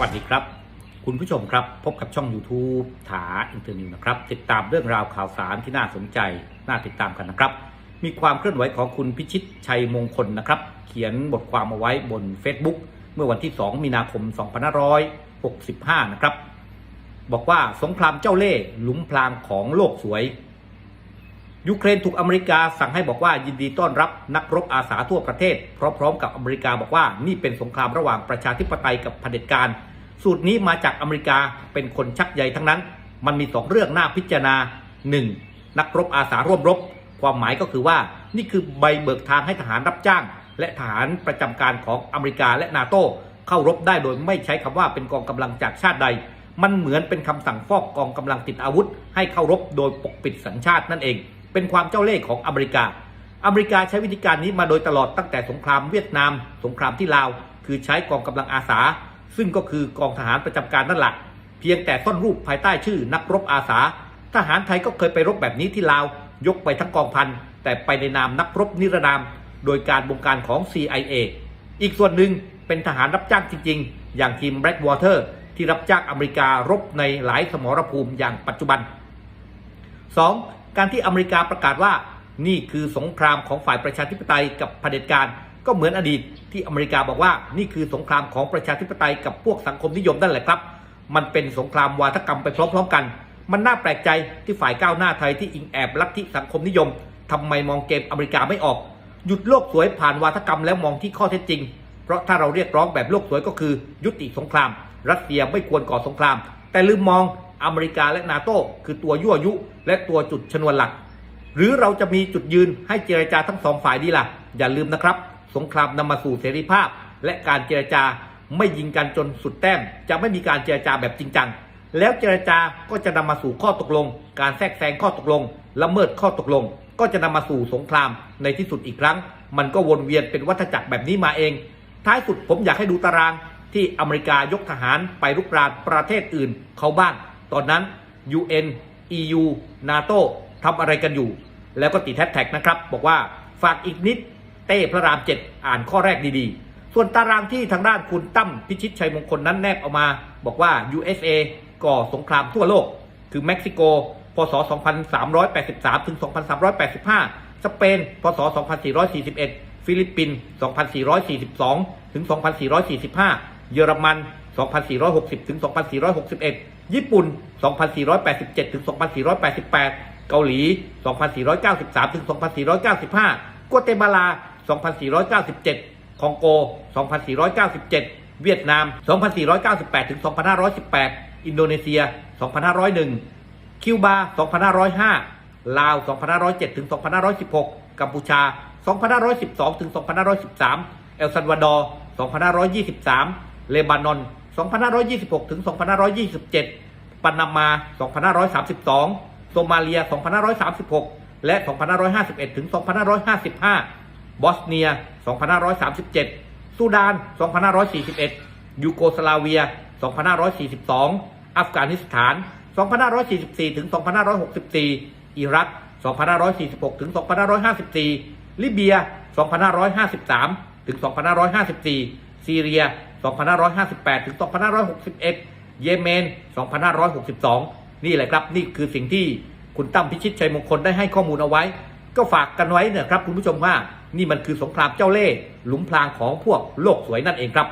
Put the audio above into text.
วัสดีคุณผู้ชมครับพบกับช่อง YouTube ถาอินเตอร์นิวนะครับ ติดตามเรื่องราวข่าวสารที่น่าสนใจ น่าติดตามกันนะครับ มีความเคลื่อนไหวของคุณพิชิตชัยมงคลนะครับ เขียนบทความเอาไว้บน Facebook เมื่อวันที่ 2 มีนาคม 2565 นะครับ บอกว่าสงครามเจ้าเล่ห์หลุมพรางของโลกสวย ยูเครนถูกอเมริกาสั่งให้บอกว่ายินดีต้อนรับนักรบอาสาทั่วประเทศ พร้อมๆ กับอเมริกาบอกว่านี่เป็นสงครามระหว่างประชาธิปไตยกับเผด็จการ สูตรนี้มาจากอเมริกาเป็นคนชักใยทั้งนั้น มันมีสองเรื่องน่าพิจารณา 1. นักรบอาสาร่วมรบ ความหมายก็คือว่านี่คือใบเบิกทางให้ทหารรับจ้าง และทหารประจำการของอเมริกาและนาโต้เข้ารบได้โดยไม่ใช้คำว่าเป็นกองกำลังจากชาติใด มันเหมือนเป็นคำสั่งฟอกกองกำลังติดอาวุธ ให้เข้ารบโดยปกปิดสัญชาตินั่นเอง เป็นความเจ้าเล่ห์ของอเมริกา อเมริกาใช้วิธีการนี้มาโดยตลอดตั้งแต่สงครามเวียดนาม สงครามที่ลาว คือใช้กองกำลังอาสา ซึ่งก็คือกองทหารประจำการนั่นแหละเพียงแต่ซ่อนรูปภายใต้ชื่อนักรบอาสา ทหารไทยก็เคยไปรบแบบนี้ที่ลาว ยกไปทั้งกองพันแต่ไปในนามนักรบนิรนาม โดยการบงการของ CIA อีกส่วนหนึ่งเป็นทหารรับจ้างจริงๆ อย่างทีม Blackwater ที่รับจ้างอเมริการบในหลายสมรภูมิอย่างปัจจุบัน 2. การที่อเมริกาประกาศว่า นี่คือสงครามของฝ่ายประชาธิปไตยกับเผด็จการ ก็เหมือนอดีตที่อเมริกาบอกว่า นี่คือสงครามของประชาธิปไตยกับพวกสังคมนิยมนั่นแหละครับ มันเป็นสงครามวาทกรรมไปพร้อมๆกัน มันน่าแปลกใจที่ฝ่ายก้าวหน้าไทยที่อิงแอบลัทธิสังคมนิยมทำไมมองเกมอเมริกาไม่ออก หยุดโลกสวยผ่านวาทกรรมแล้วมองที่ข้อเท็จจริง เพราะถ้าเราเรียกร้องแบบโลกสวยก็คือ ยุติสงคราม รัสเซียไม่ควรก่อสงคราม แต่ลืมมอง อเมริกาและนาโต้คือตัวยั่วยุ และตัวจุดชนวนหลัก หรือเราจะมีจุดยืนให้เจรจาทั้งสองฝ่ายดีล่ะ อย่าลืมนะครับ สงครามนำมาสู่เสรีภาพ และการเจรจาไม่ยิงกันจนสุดแต้ม จะไม่มีการเจรจาแบบจริงจังแล้วเจรจาก็จะนำมาสู่ข้อตกลง การแทรกแซงข้อตกลงละเมิดข้อตกลง ก็จะนำมาสู่สงครามในที่สุดอีกครั้ง มันก็วนเวียนเป็นวัฏจักรแบบนี้มาเอง ท้ายสุดผมอยากให้ดูตารางที่อเมริกายกทหารไปรุกรานประเทศอื่นเขาบ้าง ตอนนั้น UN EU NATO ทำอะไรกันอยู่ แล้วก็ติดแฮชแท็กนะครับ บอกว่าฝากอีกนิดเต้พระรามเจ็ดอ่านข้อแรกดีๆ ส่วนตารางที่ทางด้านคุณตั้มพิชิตชัยมงคลนั้นแนบเอามา บอกว่า USA ก่อสงครามทั่วโลก คือเม็กซิโก พศ 2383 ถึง 2385 สเปน พศ 2441 ฟิลิปปินส์2442 ถึง 2445 เยอรมัน 2460 ถึง 2461 ญี่ปุ่น 2487 ถึง 2488 เกาหลี 2493 ถึง 2495 กัวเตมาลา 2497 คองโก 2497 เวียดนาม 2498 ถึง 2518 อินโดนีเซีย 2501 คิวบา 2505 ลาว 2507 ถึง 2516 กัมพูชา 2512 ถึง 2513 เอลซัลวาดอร์ 2523 เลบานอน 2526 ถึง 2527ปานามา 2532 โซมาเลีย 2536 และ 2551 ถึง 2555 บอสเนีย 2537 ซูดาน 2541 ยูโกสลาเวีย 2542 อัฟกานิสถาน 2544 ถึง 2564 อิรัก 2546 ถึง 2554 ลิเบีย 2553 ถึง 2554 ซีเรีย 2558 ถึง 2561 เยเมน 2562 นี่แหละครับ นี่คือสิ่งที่คุณตั้มพิชิตชัยมงคลได้ให้ข้อมูลเอาไว้ ก็ฝากกันไว้เนี่ยครับคุณผู้ชมว่า นี่มันคือสงครามเจ้าเล่ห์หลุมพรางของพวกโลกสวยนั่นเองครับ